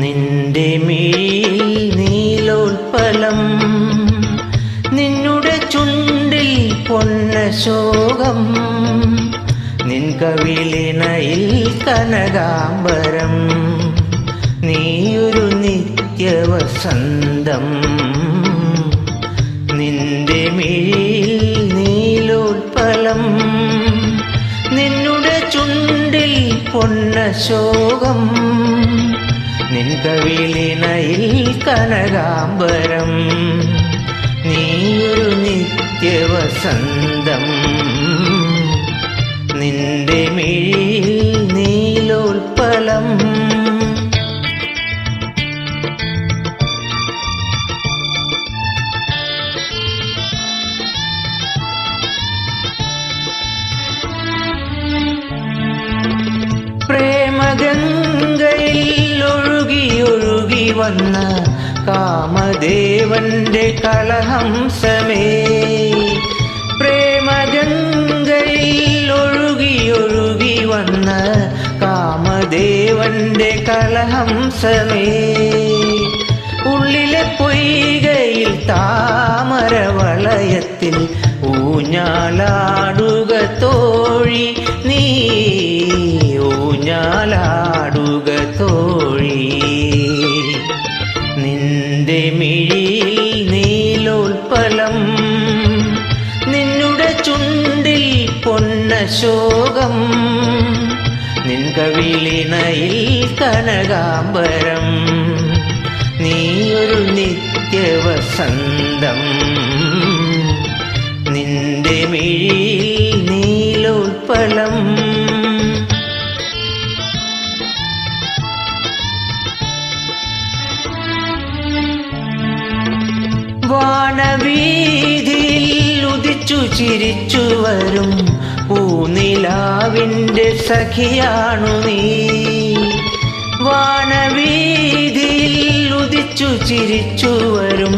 നിന്റെ മിഴിയിൽ നീലോത്പലം നിന്നുടെ ചുണ്ടിൽ പൊന്നശോകം നിൻ കവിലിനയിൽ കനകാംബരം നീയൊരു നിത്യവസന്തം. നിന്റെ മിഴിയിൽ നീലോത്പലം നിന്നുടെ ചുണ്ടിൽ പൊന്നശോകം നിൻ കവിളിനയിൽ കനകാംബരം നീയൊരു നിത്യവസന്തം. നിന്റെ മിഴിയിൽ നീലോൽപ്പലം വന്ന കാമദേവന്റെ കളഹംസമേ പ്രേമഗംഗയിൽ ഒഴുകി വന്ന കാമദേവന്റെ കലഹംസമേ. ഉള്ളിലെ പൊയ്കയിൽ താമരവളയത്തിൽ ഊഞ്ഞാലാടുക തോഴി. നീ ഊഞ്ഞാലാടുക പൊന്നശോകം നിൻ കവിളിനയിൽ കനകാംബരം. നീയൊരു നിത്യവസന്തം. നിന്റെ മിഴിയിൽ നീലോൽപ്പലം വാനവീതിയിൽ ഉദിച്ചു ചിരിച്ചു വരും. പൂനിലാവിന്റെ സഖിയാണു നീ. വാനവീതിയിൽ ഉദിച്ചു ചിരിച്ചു വരും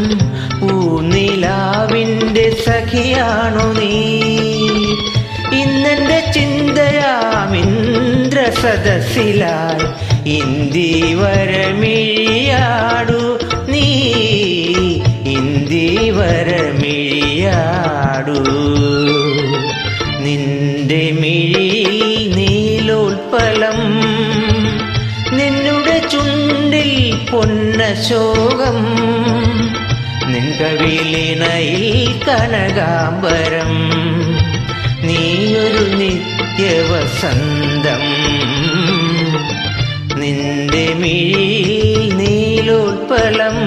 പൂനിലാവിന്റെ സഖിയാണു നീ. ഇന്നെന്റെ ചിന്തയാമിന്ദ്ര സദസ്സിലായി ഇന്ദീവരമിഴിയാടു നീ. നിന്റെ മിഴിയിൽ നീലോൽപ്പലം നിന്നുടെ ചുണ്ടിൽ പൊന്നശോകം നിൻ കവിളിനയിൽ കനകാംബരം നീയൊരു നിത്യവസന്തം. നിന്റെ മിഴി നീലോൽപ്പലം